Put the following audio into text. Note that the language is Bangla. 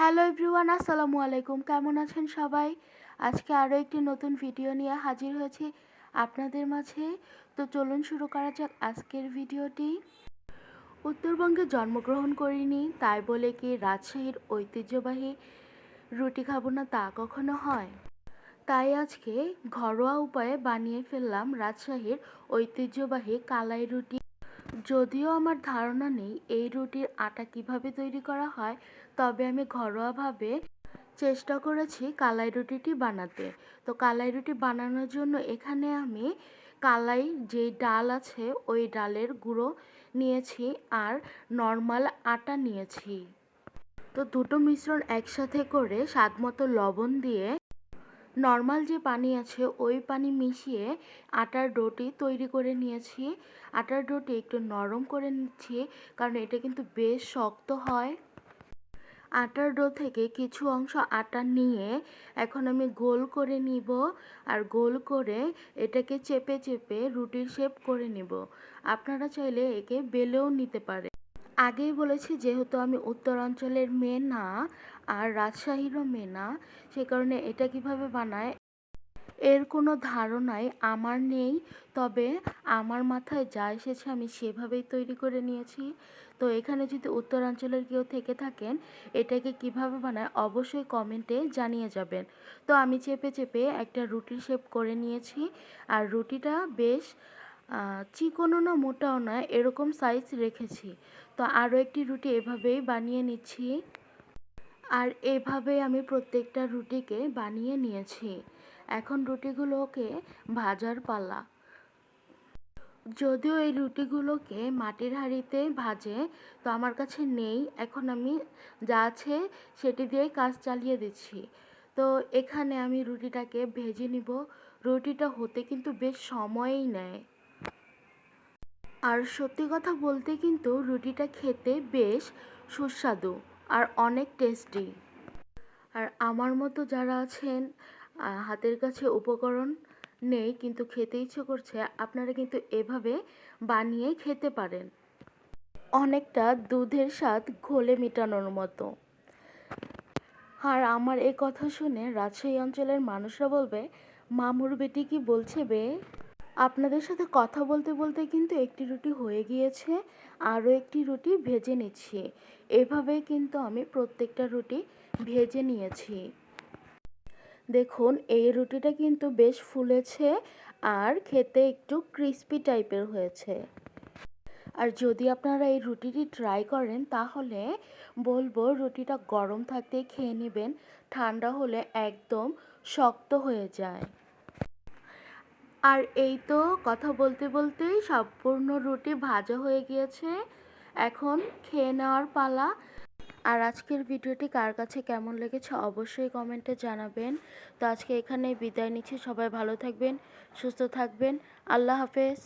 হ্যালো এভরিওয়ান, আসসালামু আলাইকুম। কেমন আছেন সবাই? আজকে আরও একটি নতুন ভিডিও নিয়ে হাজির হয়েছি আপনাদের মাঝে। তো চলুন শুরু করা যাক আজকের ভিডিওটি। উত্তরবঙ্গে জন্মগ্রহণ করিনি, তাই বলে কি রাজশাহীর ঐতিহ্যবাহী রুটি খাব না তা কখনো হয়? তাই আজকে ঘরোয়া উপায়ে বানিয়ে ফেললাম রাজশাহীর ঐতিহ্যবাহী কালাই রুটি। যদিও আমার ধারণা নেই এই রুটির আটা কীভাবে তৈরি করা হয়, তবে আমি ঘরোয়াভাবে চেষ্টা করেছি কালাই রুটিটি বানাতে। তো কালাই রুটি বানানোর জন্য এখানে আমি কালাই যে ডাল আছে, ওই ডালের গুঁড়ো নিয়েছি আর নর্মাল আটা নিয়েছি। তো দুটো মিশ্রণ একসাথে করে স্বাদ মতো লবণ দিয়ে নর্মাল যে পানি আছে, ওই পানি মিশিয়ে আটার ডোটি তৈরি করে নিয়েছি। আটার ডোটি একটু নরম করে নিচ্ছি, কারণ এটা কিন্তু বেশ শক্ত হয়। আটার ডো থেকে কিছু অংশ আটা নিয়ে এখন আমি গোল করে নিব আর গোল করে এটাকে চেপে চেপে রুটির শেপ করে নিব। আপনারা চাইলে একে বেলেও নিতে পারে আগেই বলেছি যেহেতু আমি উত্তরাঞ্চলের মেয়ে না আর রাজশাহীরও মেয়ে না, সে কারণে এটা কীভাবে বানায় এর কোনো ধারণাই আমার নেই। তবে আমার মাথায় যা এসেছে আমি সেভাবেই তৈরি করে নিয়েছি। তো এখানে যদি উত্তরাঞ্চলের কেউ থেকে থাকেন, এটাকে কীভাবে বানায় অবশ্যই কমেন্টে জানিয়ে যাবেন। তো আমি চেপে চেপে একটা রুটি শেপ করে নিয়েছি। আর রুটিটা বেশ চিকনও না মোটাও না এরকম সাইজ রেখেছি। তো আরও একটি রুটি এভাবেই বানিয়ে নিচ্ছি। আর এভাবে আমি প্রত্যেকটা রুটিকে বানিয়ে নিয়েছি। এখন রুটিগুলোকে ভাজার পালা। যদিও এই রুটিগুলোকে মাটির হাঁড়িতে ভাজে, তো আমার কাছে নেই। এখন আমি যা আছে সেটি দিয়ে কাজ চালিয়ে দিচ্ছি। তো এখানে আমি রুটিটাকে ভেজে নিব। রুটিটা হতে কিন্তু বেশ সময়ই নেয়। আর সত্যি কথা বলতে কিন্তু রুটিটা খেতে বেশ সুস্বাদু আর অনেক টেস্টি। আর আমার মতো যারা আছেন হাতের কাছে উপকরণ নেই কিন্তু খেতে ইচ্ছে করছে, আপনারা কিন্তু এভাবে বানিয়ে খেতে পারেন। অনেকটা দুধের স্বাদ ঘোলে মেটানোর মতো। আর আমার এই কথা শুনে রাজশাহী অঞ্চলের মানুষরা বলবে মামুর বেটি কি বলছে বে? আপনাদের সাথে কথা বলতে বলতে কিন্তু একটি রুটি হয়ে গিয়েছে। আরও একটি রুটি ভেজে নিচ্ছি। এভাবে কিন্তু আমি প্রত্যেকটা রুটি ভেজে নিয়েছি। দেখুন, এই রুটিটা কিন্তু বেশ ফুলেছে আর খেতে একটু ক্রিস্পি টাইপের হয়েছে। আর যদি আপনারা এই রুটিটি ট্রাই করেন, তাহলে বলব রুটিটা গরম থাকতেই খেয়ে নেবেন। ঠান্ডা হলে একদম শক্ত হয়ে যায়। আর এই তো কথা বলতে বলতেই সম্পূর্ণ রুটি ভাজা হয়ে গিয়েছে। এখন খেয়ে নেওয়ার পালা। আর আজকের ভিডিওটি কার কাছে কেমন লেগেছে অবশ্যই কমেন্টে জানাবেন। তো আজকে এখানে বিদায় নিচ্ছি। সবাই ভালো থাকবেন, সুস্থ থাকবেন। আল্লাহ হাফেজ।